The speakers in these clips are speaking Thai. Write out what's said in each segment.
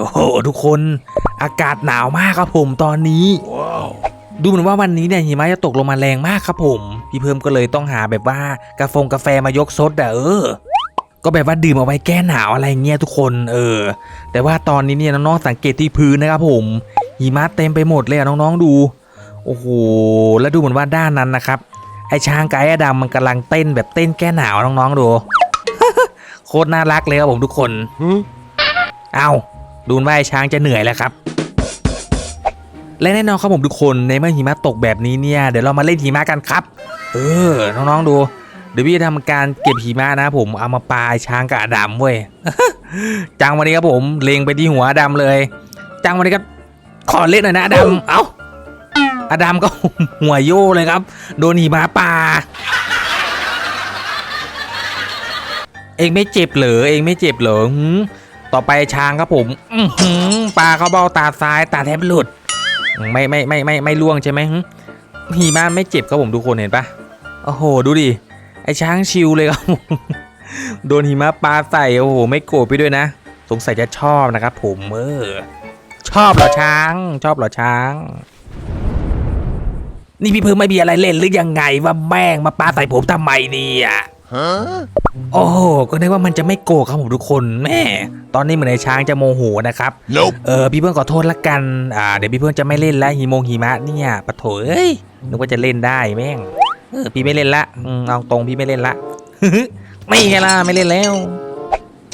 โอ้โหทุกคนอากาศหนาวมากครับผมตอนนี้ ดูเหมือนว่าวันนี้เนี่ยหิมะจะตกลงมาแรงมากครับผม พี่เพิ่มก็เลยต้องหาแบบว่ากาแฟกาแฟมายกซดอะเออ ก็แบบว่าดื่มเอาไว้แก้หนาวอะไรเงี้ยทุกคนเออ แต่ว่าตอนนี้เนี่ยน้องๆสังเกตที่พื้นนะครับผมหิมะเต็มไปหมดเลยอะน้องๆดู โอ้โหแล้วดูเหมือนว่าด้านนั้นนะครับไอช้างไก่ดำมันกำลังเต้นแบบเต้นแก้หนาวน้องๆดูโคตรน่ารักเลยครับผมทุกคนเอา ดูว่าไอช้างจะเหนื่อยแล้วครับ และแน่นอนครับผมทุกคนในเมื่อหิมะตกแบบนี้เนี่ยเดี๋ยวเรามาเล่นหิมะกันครับ เออน้องๆดู เดี๋ยวพี่จะทำการเก็บหิมะนะผมเอามาปาช้างกับอดัมเว้ยจังวันนี้ครับผมเลงไปที่หัวอดัมเลย จังวันนี้ก็ขอเล่นหน่อยนะอดัมเอ้าอดัมก็หัวโยเลยครับ โดนหิมะปาเองไม่เจ็บเหรอเองไม่เจ็บเหรอหืม ต่อไปช้างครับผมอืปลาเขาเบ้าตาซ้ายตาแทบหลุด ไม่ไม่ไม่ไม่ไม่ล่วงใช่ไหมหิมะไม่เจ็บครับผมทุกคนเห็นปะโอ้โห ดูดิ ไอช้างชิวเลยครับผมโดนหิมะปลาใส่โอ้โห ไม่โกรธไปด้วยนะ สงสัยจะชอบนะครับผมเออชอบเหรอช้าง ชอบเหรอช้าง นี่พี่เพิ่งไม่มีอะไรเล่นหรือยังไงว่าแม่งมาปลาใส่ผมทำไมเนี่ย โอ้โหก็นึกว่ามันจะไม่โกรธครับผมทุกคนแม่ตอนนี้เหมือนไอ้ช้างจะโมโหนะครับ Nope. เออพี่เพื่อนขอโทษละกันอ่าเดี๋ยวพี่เพื่อนจะไม่เล่นแล้วหิมงหิมะเนี่ยปะโถเอ้ยนึกว่าจะเล่นได้แม่งเออพี่ไม่เล่นละอืมเอาตรงพี่ไม่เล่นละไม่ไงล่ะไม่เล่นแล้ว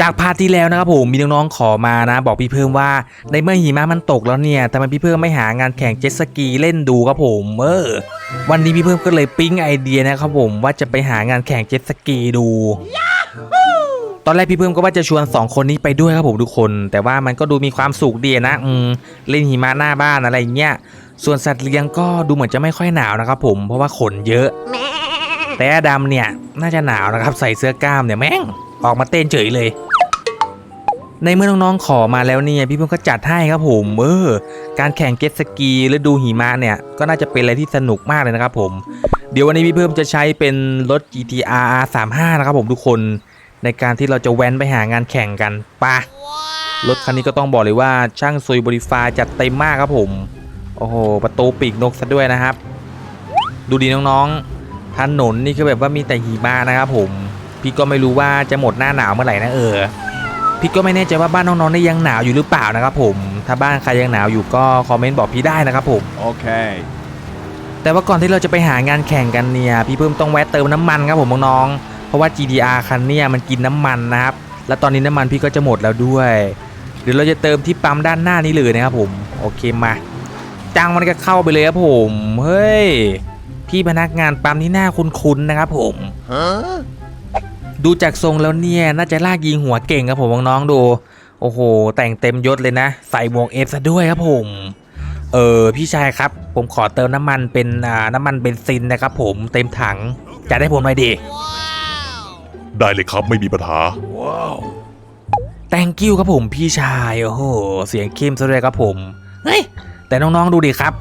จากพาร์ทที่แล้วนะครับผมมีน้องๆขอมานะบอกพี่เพิ่มว่าในเมื่อหิมะมันตกแล้วเนี่ยทำไมพี่เพิ่มไม่หางานแข่งเจ็ตสกีเล่นดูครับผมเออวันนี้พี่เพิ่มก็เลยปิ๊งไอเดียนะครับผมว่าจะไปหางานแข่งเจ็ตสกีดู ตอนแรกพี่เพิ่มก็ว่าจะชวน 2 คนนี้ไปด้วยครับผมทุกคน แต่ว่ามันก็ดูมีความสุขดีนะอืมเล่นหิมะหน้าบ้านอะไรเงี้ยส่วนสัตว์เลี้ยงก็ดูเหมือนจะไม่ค่อยหนาวนะครับผมเพราะว่าขนเยอะ แต่ดัมเนี่ยน่าจะหนาวนะครับใส่เสื้อกล้ามเนี่ยแม่ง ออกมาเต้นเฉยเลย ในเมื่อน้องๆขอมาแล้วเนี่ยพี่เพิ่มก็จัดให้ครับผมเออการแข่งเก็ตสกีและดูหิมะเนี่ยก็น่าจะเป็นอะไรที่สนุกมากเลยนะครับผมเดี๋ยววันนี้พี่เพิ่มจะใช้เป็นรถ GTR R35 นะครับผมทุกคนในการที่เราจะแว้นไปหางานแข่งกันปะรถคันนี้ก็ต้องบอกเลยว่าช่างซุยบริฟาจัดเต็มมากครับผม โอ้โห ประตูปีกนกซะด้วยนะครับ ดูดีน้องๆถนนนี่คือแบบว่ามีแต่หิมะนะครับผม พี่ก็ไม่รู้ว่าจะหมดหน้าหนาวเมื่อไหร่นะเออ พี่ก็ไม่แน่ใจว่าบ้านน้องๆนี่ยังหนาวอยู่หรือเปล่านะครับผม ถ้าบ้านใครยังหนาวอยู่ก็คอมเมนต์บอกพี่ได้นะครับผม Okay. แต่ว่าก่อนที่เราจะไปหางานแข่งกันเนี่ย พี่เพิ่มต้องแวะเติมน้ำมันครับผมน้องๆ เพราะว่า GTR คันเนี่ยมันกินน้ำมันนะครับ และตอนนี้น้ำมันพี่ก็จะหมดแล้วด้วย เดี๋ยวเราจะเติมที่ปั๊มด้านหน้านี้เลยนะครับผม โอเคมาจังมันก็เข้าไปเลยครับผม เฮ้ย พี่พนักงานปั๊มที่หน้าคุ้นๆนะครับผม Huh? ดูจากทรงแล้วเนี่ยน่าจะลากยิงหัวเก่งครับผมน้องๆดู โอ้โห แต่งเต็มยศเลยนะ ใส่หมวกเอฟซะด้วยครับผมเออพี่ชายครับ ผมขอเติมน้ำมันเป็นอ่าน้ำมันเบนซินนะครับผมเต็มถังจะได้ผมหน่อยดิได้เลยครับไม่มีปัญหา thank you ครับผมพี่ชายโอ้โหเสียงเข้มซะด้วยครับผมเฮ้ยแต่น้องๆดูดิครับ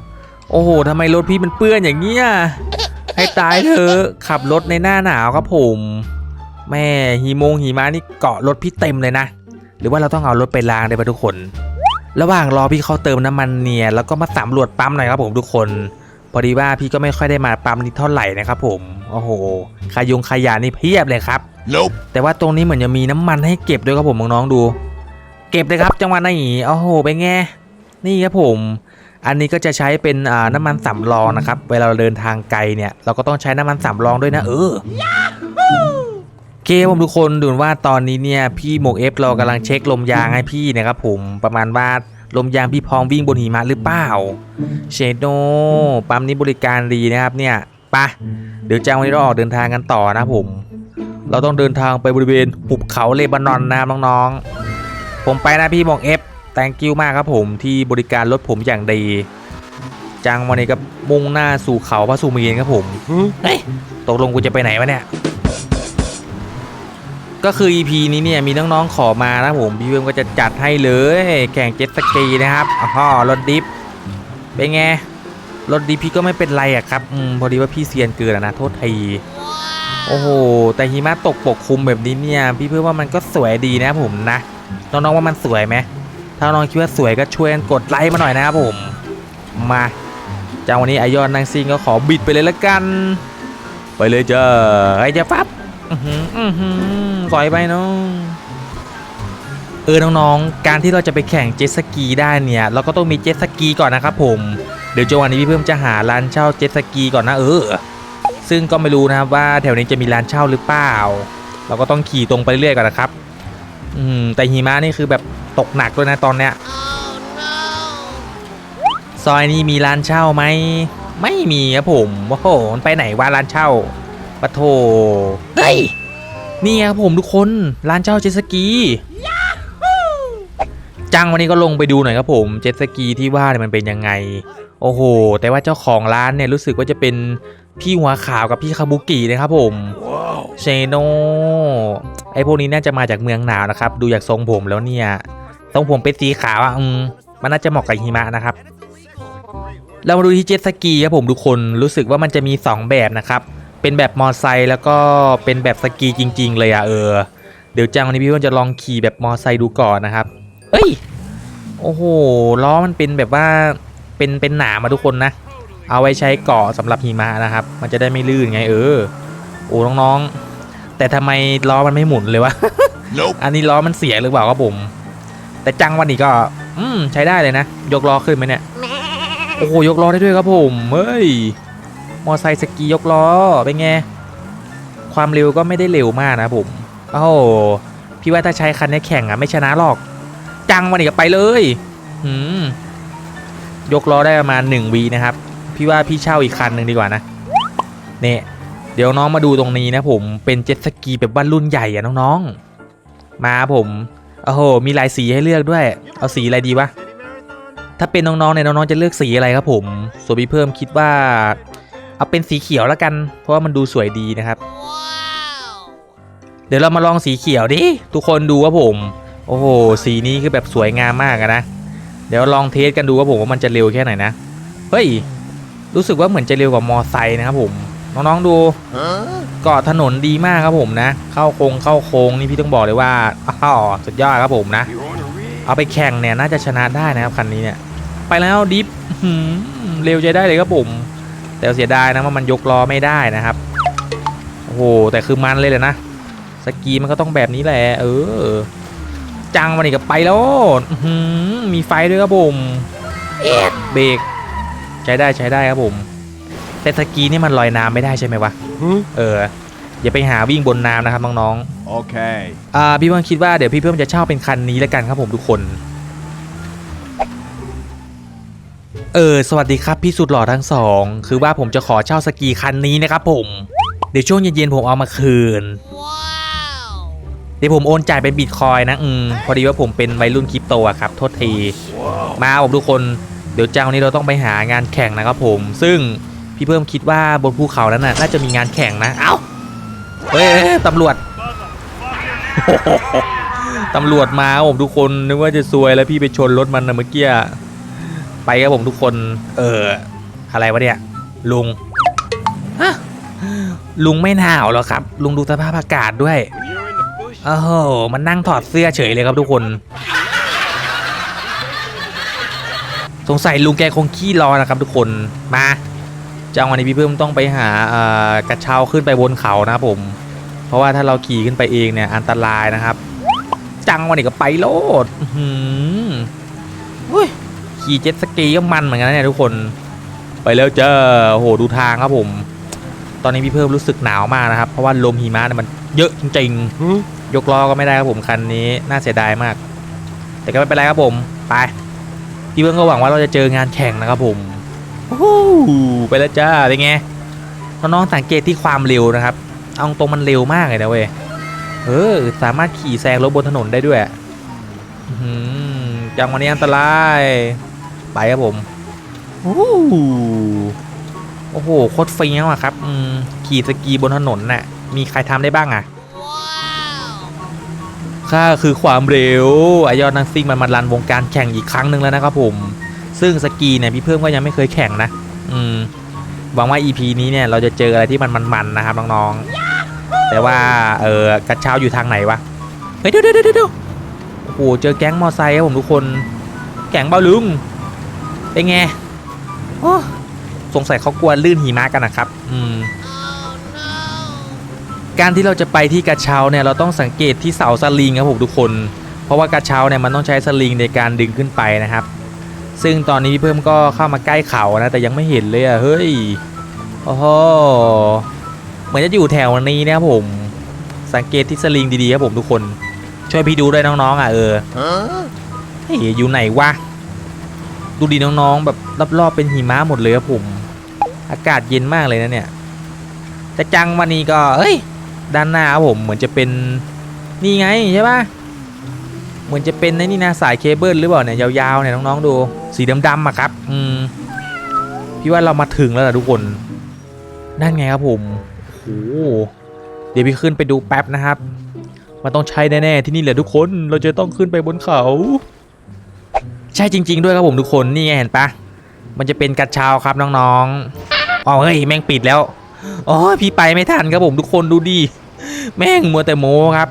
โอ้โหทำไมรถพี่มันเปื้อนอย่างเงี้ยให้ตายเถอะขับรถในหน้าหนาวครับผม แม่หิมงหิมะนี่เกาะรถพี่เต็มเลยนะ หรือว่าเราต้องเอารถไปล้างได้ปะทุกคน ระหว่างรอพี่เขาเติมน้ำมันเนี่ยแล้วก็มาสำรวจปั๊มหน่อยครับผมทุกคน พอดีว่าพี่ก็ไม่ค่อยได้มาปั๊มนี้เท่าไหร่นะครับผมโอ้โหขายงขยะนี่เพียบเลยครับ Nope. แต่ว่าตรงนี้เหมือนจะมีน้ำมันให้เก็บด้วยครับผมน้องๆดู เก็บเลยครับจังหวะนี้โอ้โหเป็นไงนี่ครับผมอันนี้ก็จะใช้เป็นอ่าน้ำมันสำรองนะครับ เวลาเราเดินทางไกลเนี่ย เราก็ต้องใช้น้ำมันสำรองด้วยนะเออโอ เคผมทุกคนดูว่าตอนนี้เนี่ยพี่หมกเอฟเรากำลังเช็คลมยางให้พี่นะครับผมประมาณว่าลมยางพี่พองวิ่งบนหิมะหรือเปล่าเชโดปั๊มนี้บริการดีนะครับเนี่ยปะเดี๋ยวจ้างวันนี้เราออกเดินทางกันต่อนะผม เราต้องเดินทางไปบริเวณหุบเขาเลบานอนนะครับน้องๆ ผมไปนะพี่หมองเอฟ thank you มากครับผมที่บริการรถผมอย่างดีจังวันนี้ก็มุ่งหน้าสู่เขาพระสุเมนครับผมเฮ้ยตกลงกูจะไปไหนวะเนี่ย ก็คือ EP นี้เนี่ยมีน้องๆขอมานะผมพี่เพิ่มก็จะจัดให้เลยแข่งเจ็ตสกีนะครับอ๋อรถดิฟเป็นไงรถดิฟพี่ก็ไม่เป็นไรอะครับอืมพอดีว่าพี่เซียนเกินอะนะโทษทีโอ้โหแต่หิมะตกปกคลุมแบบนี้เนี่ย พี่เพื่อว่ามันก็สวยดีนะผมนะน้องๆว่ามันสวยไหมถ้าน้องคิดว่าสวยก็ช่วยกันกดไลค์มาหน่อยนะครับผมมาจังวันนี้ไอยอนนางซิงก็ขอบิดไปเลยละกัน ไปเลยจ้าไอจะฟับ อื้อหืออื้อหือปล่อยไปน้องเออน้องๆ การที่เราจะไปแข่งเจ็ตสกีได้เนี่ย เราก็ต้องมีเจ็ตสกีก่อนนะครับผม เดี๋ยวจังหวะนี้พี่เพิ่มจะหาร้านเช่าเจ็ตสกีก่อนนะเออ ซึ่งก็ไม่รู้นะครับว่าแถวนี้จะมีร้านเช่าหรือเปล่า เราก็ต้องขี่ตรงไปเรื่อยๆก่อนนะครับ อืมแต่หิมะนี่คือแบบตกหนักด้วยนะตอนเนี้ย ซอยนี้มีร้านเช่าไหม ไม่มีครับผม โอ้โห มันไปไหนว่าร้านเช่า ปะโถเฮ้ย นี่ครับผมทุกคน ร้านเช่าเจ็ตสกีจังวันนี้ก็ลงไปดูหน่อยครับผมเจ็ตสกีที่ว่าเนี่ยมันเป็นยังไง โอ้โห แต่ว่าเจ้าของร้านเนี่ยรู้สึกว่าจะเป็นพี่หัวขาวกับพี่คาบุกินะครับผมเชโนไอพวกนี้น่าจะมาจากเมืองหนาวนะครับ ดูจากทรงผมแล้วเนี่ยทรงผมเป็นสีขาวอะอืมมันน่าจะเหมาะกับหิมะนะครับ เรามาดูที่เจ็ตสกีครับผมทุกคนรู้สึกว่ามันจะมี 2 แบบนะครับ เป็นแบบมอไซค์แล้วก็เป็นแบบสกีจริง ๆ เลยอะเออ เดี๋ยวจังวันนี้พี่เพื่อนจะลองขี่แบบมอไซค์ดูก่อนนะครับเอ้ย โอ้โห ล้อมันเป็นแบบว่า เป็น เป็นหนามาทุกคนนะ เอาไว้ใช้เกาะสำหรับหิมะนะครับ มันจะได้ไม่ลื่นไงเออ โอ้น้องๆ แต่ทำไมล้อมันไม่หมุนเลยวะ Nope อันนี้ล้อมันเสียหรือเปล่าครับผม แต่จังวันนี้ก็ อืมใช้ได้เลยนะ ยกล้อขึ้นไหมเนี่ย โอ้โห ยกล้อได้ด้วยครับผม เฮ้ย มอไซค์สกียกล้อเป็นไง ความเร็วก็ไม่ได้เร็วมากนะผมโอ้โหพี่ว่าถ้าใช้คันนี้แข่งอะไม่ชนะหรอก จังวันนี้ก็ไปเลยหืมยกล้อได้ประมาณ1วีนะครับ พี่ว่าพี่เช่าอีกคันหนึ่งดีกว่านะเนี่ยเดี๋ยวน้องมาดูตรงนี้นะผมเป็นเจ็ตสกีแบบว่ารุ่นใหญ่อะน้องๆ มาผมโอ้โหมีหลายสีให้เลือกด้วย เอาสีอะไรดีวะถ้าเป็นน้องๆเนี่ยน้องๆจะเลือกสีอะไรครับผมส่วนพี่เพิ่มคิดว่า เอาเป็นสีเขียวแล้วกัน เพราะว่ามันดูสวยดีนะครับ เดี๋ยวเรามาลองสีเขียวดิ ทุกคนดูครับผม โอ้โห สีนี้คือแบบสวยงามมากอะนะ เดี๋ยวลองเทสกันดูครับผมว่ามันจะเร็วแค่ไหนนะ เฮ้ย รู้สึกว่าเหมือนจะเร็วกว่ามอไซค์นะครับผม น้องๆดูเกาะถนนดีมากครับผมนะ เข้าโค้งเข้าโค้งนี่พี่ต้องบอกเลยว่าอ้าวสุดยอดครับผมนะ เอาไปแข่งเนี่ยน่าจะชนะได้นะครับคันนี้เนี่ย ไปแล้วดิฟหืมเร็วใจได้เลยครับผม แต่เสียดายนะว่ามันยกล้อไม่ได้นะครับโอ้โหแต่คือมันเลยเลยนะสกีมันก็ต้องแบบนี้แหละเออ จังวันนี้ก็ไปแล้วอื้อหือมีไฟด้วยครับผมเอ็ดเบรกใช้ได้ใช้ได้ครับผม แต่สกีนี่มันลอยน้ำไม่ได้ใช่ไหมวะ Huh? เอออย่าไปหาวิ่งบนน้ำนะครับน้องๆ Okay. อ่าพี่เพิ่มคิดว่าเดี๋ยวพี่เพิ่มจะเช่าเป็นคันนี้แล้วกันครับผมทุกคน เออ สวัสดีครับพี่สุดหล่อทั้งสอง คือว่าผมจะขอเช่าสกีคันนี้นะครับผม เดี๋ยวช่วงเย็นๆผมเอามาคืน เดี๋ยวผมโอนจ่ายเป็นบิตคอยน์นะ อืม พอดีว่าผมเป็นวัยรุ่นคริปโตอะครับ โทษที มาผมทุกคน เดี๋ยวเจ้านี้เราต้องไปหางานแข่งนะครับผม ซึ่งพี่เพิ่มคิดว่าบนภูเขานั้นน่ะน่าจะมีงานแข่งนะ เอ้า เฮ้ยเฮ้ยตำรวจตำรวจมาครับผมทุกคนนึกว่าจะซวยแล้วพี่ไปชนรถมันนะเมื่อกี้ ไปครับผมทุกคน เออ อะไรวะเนี่ย ลุงฮะลุงไม่หนาวหรอครับ ลุงดูสภาพอากาศด้วยโอ้โหมันนั่งถอดเสื้อเฉยเลยครับทุกคน สงสัยลุงแกคงขี้ร้อนนะครับทุกคนมาจังวันนี้พี่เพิ่มต้องไปหาเอ่อกระเช้าขึ้นไปบนเขานะครับผม เพราะว่าถ้าเราขี่ขึ้นไปเองเนี่ยอันตรายนะครับ จังวันนี้ก็ไปโลดอื้อหืออุ้ย ขี่เจ็ตสกีก็มันเหมือนกันนะเนี่ยทุกคนไปแล้วเจ้าโอ้โหดูทางครับผม ตอนนี้พี่เพิ่มรู้สึกหนาวมากนะครับ เพราะว่าลมหิมะเนี่ยมันเยอะจริง Huh? ๆยกล้อก็ไม่ได้ครับผมคันนี้น่าเสียดายมาก แต่ก็ไม่เป็นไรครับผมไปพี่เพิ่งก็หวังว่าเราจะเจองานแข่งนะครับผมโอ้โหไปแล้วจ้าเป็นไงน้องๆสังเกตที่ความเร็วนะครับ เอาตรงมันเร็วมากเลยนะเว้ยเออสามารถขี่แซงรถบนถนนได้ด้วยอื้อหือจังวันนี้อันตราย ไปครับผมโอ้โหโอ้โหโคตรเฟี้ยวอะครับอืมขี่สกีบนถนนน่ะ มีใครทำได้บ้างอะค่าคือความเร็วไอยอดนักซิ่งมันมารันวงการแข่งอีกครั้งหนึ่งแล้วนะครับผม ซึ่งสกีเนี่ยพี่เพิ่มก็ยังไม่เคยแข่งนะ อืมหวังว่า EP นี้เนี่ยเราจะเจออะไรที่มันมันๆนะครับน้องๆ แต่ว่าเออกระเช้าอยู่ทางไหนวะ เฮ้ยเดี๋ยวเดี๋ยวเดี๋ยวเดี๋ยวโอ้โหเจอแก๊งมอไซค์ครับผมทุกคน แก๊งเบาลุง เป็นไงโอ้สงสัยเขากลัวลื่นหิมะกันนะครับ อืม การที่เราจะไปที่กระเช้าเนี่ยเราต้องสังเกตที่เสาสลิงครับผมทุกคน เพราะว่ากระเช้าเนี่ยมันต้องใช้สลิงในการดึงขึ้นไปนะครับ ซึ่งตอนนี้พี่เพิ่มก็เข้ามาใกล้เขานะแต่ยังไม่เห็นเลยอะเฮ้ยโอ้โหเหมือนจะอยู่แถวนี้นะครับผม สังเกตที่สลิงดีๆครับผมทุกคน ช่วยพี่ดูด้วยน้องๆอะเออเฮ้ยอยู่ไหนวะ ดูดีน้องๆ แบบรอบๆเป็นหิมะหมดเลยครับผม อากาศเย็นมากเลยนะเนี่ยแต่จังวันนี้ก็เฮ้ย ด้านหน้าครับผมเหมือนจะเป็นนี่ไงใช่ปะเหมือนจะเป็นในนี่นะสายเคเบิลหรือเปล่าเนี่ยยาวๆเนี่ยน้องๆดูสีดำๆอะครับ อืมพี่ว่าเรามาถึงแล้วล่ะทุกคน นั่นไงครับผมโอ้โหเดี๋ยวพี่ขึ้นไปดูแป๊บนะครับ มันต้องใช่แน่ๆที่นี่แหละทุกคนเราจะต้องขึ้นไปบนเขา ใช่จริง ๆ ด้วยครับผมทุกคนนี่ไงเห็นปะมันจะเป็นกระเช้าครับน้องๆอ๋อเฮ้ยแม่งปิดแล้วอ๋อพี่ไปไม่ทันครับผมทุกคนดูดิแม่งมัวแต่โมครับ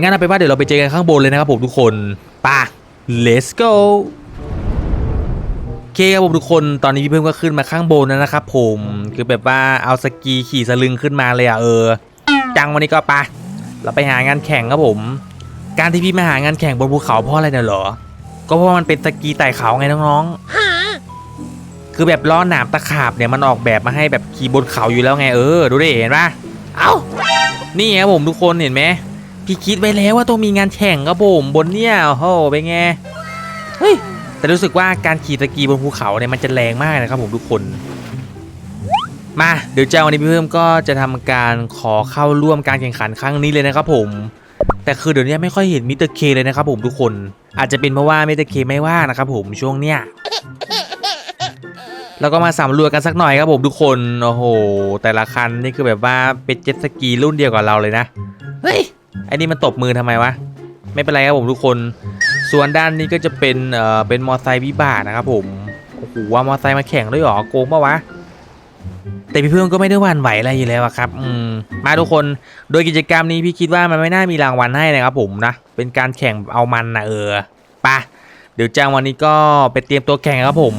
งั้นเอาไปนว่าเดี๋ยวเราไปเจอกันข้างบนเลยนะครับผมทุกคนป่ะ let's go โอเคครับผมทุกคนตอนนี้พี่เพิ่มก็ขึ้นมาข้างบนแล้วนะครับผมคือแบบว่าเอาสกีขี่สลึงขึ้นมาเลยอะเออ จังวันนี้ก็ไปเราไปหางานแข่งครับผม การที่พี่มาหางานแข่งบนภูเขาเพราะอะไรเนี่ยเหรอ ก็เพราะว่ามันเป็นสกีไต่เขาไงน้องๆ คือแบบล้อหนามตะขาบเนี่ยมันออกแบบมาให้แบบขี่บนเขาอยู่แล้วไงเออดูดิเห็นปะเอ้า นี่ครับผมทุกคนเห็นไหมพี่คิดไว้แล้วว่าต้องมีงานแข่งครับผมบนเนี่ยโอ้โหเป็นไง เฮ้ย แต่รู้สึกว่าการขี่สกีบนภูเขาเนี่ยมันจะแรงมากนะครับผมทุกคน มาเดี๋ยวเจ้าวันนี้พี่เพิ่มก็จะทำการขอเข้าร่วมการแข่งขันครั้งนี้เลยนะครับผม แต่คือเดี๋ยวนี้ไม่ค่อยเห็นมิสเตอร์เคเลยนะครับผมทุกคน อาจจะเป็นเพราะว่ามิสเตอร์เคไม่ว่างนะครับผมช่วงเนี้ยแล้วก็มาสำรวจกันสักหน่อยครับผมทุกคนโอ้โหแต่ละคันนี่คือแบบว่าเป็นเจ็ตสกีรุ่นเดียวกับเราเลยนะเฮ้ยไอ้นี่มันตบมือทำไมวะไม่เป็นไรครับผมทุกคน ส่วนด้านนี้ก็จะเป็นเอ่อเป็นมอไซค์วิบากนะครับผมโอ้โหว่ามอไซค์มาแข่งด้วยหรอโกงปะวะ แต่พี่เพิ่มก็ไม่ได้หวั่นไหวอะไรอยู่แล้วอะครับอืมมาทุกคนโดยกิจกรรมนี้พี่คิดว่ามันไม่น่ามีรางวัลให้นะครับผมนะเป็นการแข่งเอามันนะเออไปะเดี๋ยวจ้างวันนี้ก็ไปเตรียมตัวแข่งครับผม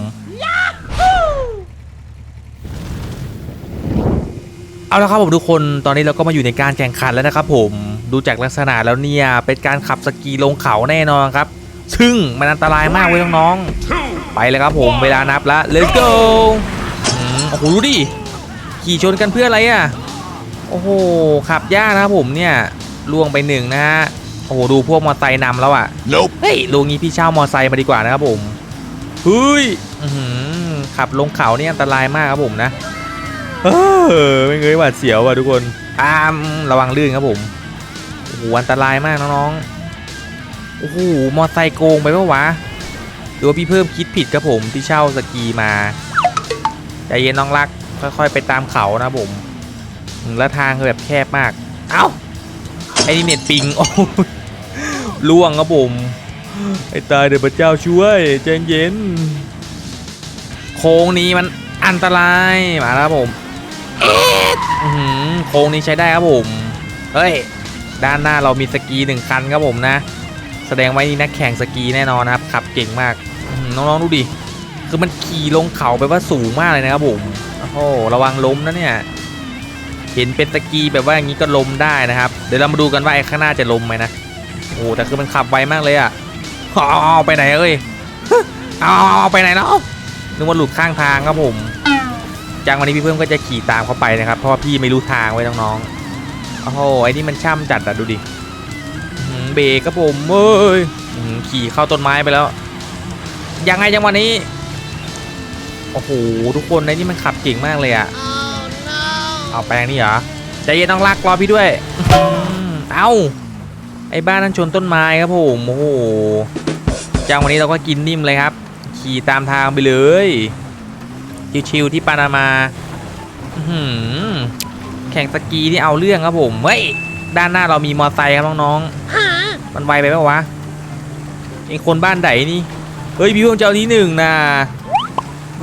เอาละครับผมทุกคนตอนนี้เราก็มาอยู่ในการแข่งขันแล้วนะครับผมดูจากลักษณะแล้วเนี่ยเป็นการขับสกีลงเขาแน่นอนครับ ซึ่งมันอันตรายมากเว้ยน้องๆไปเลยครับผมเวลานับแล้ว let's go โอ้โหดูดิ ขี่ชนกันเพื่ออะไรอะ โอ้โห ขับยากนะครับผมเนี่ยล่วงไปหนึ่งนะฮะ โอ้โห ดูพวกมอไซค์นำแล้วอะ Nope เฮ้ยลุงนี้พี่เช่ามอไซค์มาดีกว่านะครับผมเฮ้ยอื้อหือขับลงเขานี่อันตรายมากครับผมนะ เออไม่เงยหวาดเสียวว่ะทุกคนอามระวังลื่นครับผมโอ้โหอันตรายมากน้องๆ โอ้โห มอไซค์โกงไปปะวะหรือว่าพี่เพิ่มคิดผิดครับผมที่เช่าสกีมา ใจเย็นน้องรัก ค่อยๆ ไปตามเขานะผมอืมแล้วทางคือแบบแคบมาก เอ้าไอ้นี่เน็ตปิงโอ้ล่วงครับผมไอ้ตายเดี๋ยวพระเจ้าช่วยใจเย็น โค้งนี้มันอันตรายมาแล้วผมเอ๊ะโค้งนี้ใช้ได้ครับผมเฮ้ยด้านหน้าเรามีสกีหนึ่งคันครับผมนะ แสดงว่านี่นักแข่งสกีแน่นอนนะครับขับเก่งมากน้องๆดูดิ คือมันขี่ลงเขาไปว่าสูงมากเลยนะครับผมโอ้โหระวังล้มนะเนี่ยเห็นเป็นสกีแบบว่าอย่างนี้ก็ล้มได้นะครับ เดี๋ยวเรามาดูกันว่าไอ้ข้างหน้าจะล้มไหมนะโอ้แต่คือมันขับไวมากเลยอะเอาเอไปไหนเอ้ยเอาเอาเอาไปไหนเนาะนึกว่าหลุดข้างทางครับผมจังวันนี้พี่เพิ่มก็จะขี่ตามเขาไปนะครับ เพราะว่าพี่ไม่รู้ทางไว้น้องๆโอ้โหไอ้นี่มันช่ำจัดอะดูดิเบรกครับผมเอ้ยอื้อหือขี่เข้าต้นไม้ไปแล้วยังไงจังวันนี้ โอ้โหทุกคนไอ้นี่มันขับเก่งมากเลยอะเอาแปลงนี่เหรอใจเย็นต้องลากรอพี่ด้วยอื้อหือเอ้าไอ้บ้านนั้นชนต้นไม้ครับผมโอ้โหจังวันนี้เราก็กินนิ่มเลยครับ ขี่ตามทางไปเลยชิวๆที่ปานามาอื้อหือแข่งสกีที่เอาเรื่องครับผมเฮ้ยด้านหน้าเรามีมอไซค์ครับน้องๆมันไวไปปะวะไอ้คนบ้านไหนนี่เฮ้ยพี่เพิ่งจะเอาที่หนึ่งนะ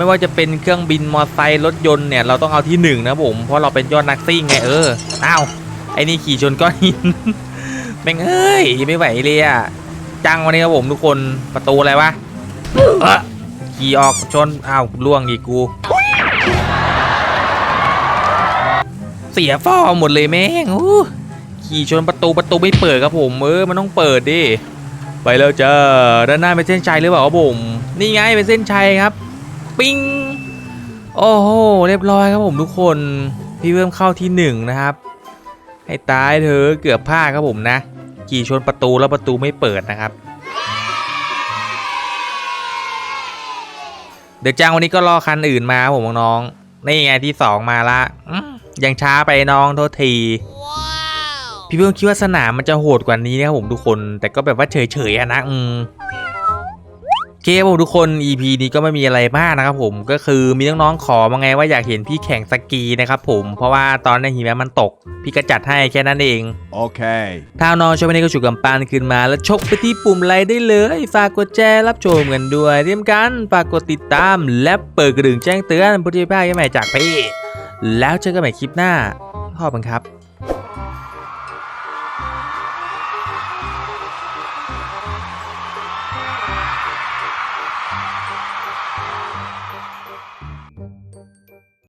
ไม่ว่าจะเป็นเครื่องบินมอไซค์รถยนต์เนี่ยเราต้องเอาที่หนึ่งนะผมเพราะเราเป็นยอดนักซิ่งไงเอออ้าวไอ้นี่ขี่ชนก้อนหินแม่งเอ้ยไม่ไหวเลยอะจังวันนี้ครับผมทุกคนประตูอะไรวะเออขี่ออกชนอ้าวล่วงอีกกู เสียฟอร์หมดเลยแม่งขี่ชนประตูประตูไม่เปิดครับผมเออมันต้องเปิดดิไปแล้วจ้าด้านหน้าเป็นเส้นชัยหรือเปล่าครับผม นี่ไงเป็นเส้นชัยครับ ปิ้งโอ้โหเรียบร้อยครับผมทุกคนพี่เพิ่มเข้าที่หนึ่งนะครับ ให้ตายเธอะเกือบพลาดครับผมนะขี่ชนประตูแล้วประตูไม่เปิดนะครับ เดี๋ยวจ้างวันนี้ก็รอคันอื่นมาครับผมน้องๆนี่ไงที่สองมาละอืมยังช้าไปน้องโทษที พี่เพิ่งคิดว่าสนามมันจะโหดกว่านี้นะครับผมทุกคน แต่ก็แบบว่าเฉยๆอะนะอืมโอ เคครับผมทุกคน EP นี้ก็ไม่มีอะไรมากนะครับผมก็คือมีน้องๆขอมาไงว่าอยากเห็นพี่แข่งสกีนะครับผมเพราะว่าตอนนี้หิมะมันตก พี่ก็จัดให้แค่นั้นเอง Okay. ถ้าน้องชอบวันนี้ก็ฉุกกำปั้นขึ้นมา แล้วชกไปที่ปุ่มไลค์ได้เลย ฝากกดแชร์รับชมกันด้วยเรียมกันฝากกดติดตาม และเปิดกระดิ่งแจ้งเตือนเพื่อที่จะไม่พลาดคลิปใหม่จากพี่แล้วเจอกันใหม่คลิปหน้าขอบคุณครับ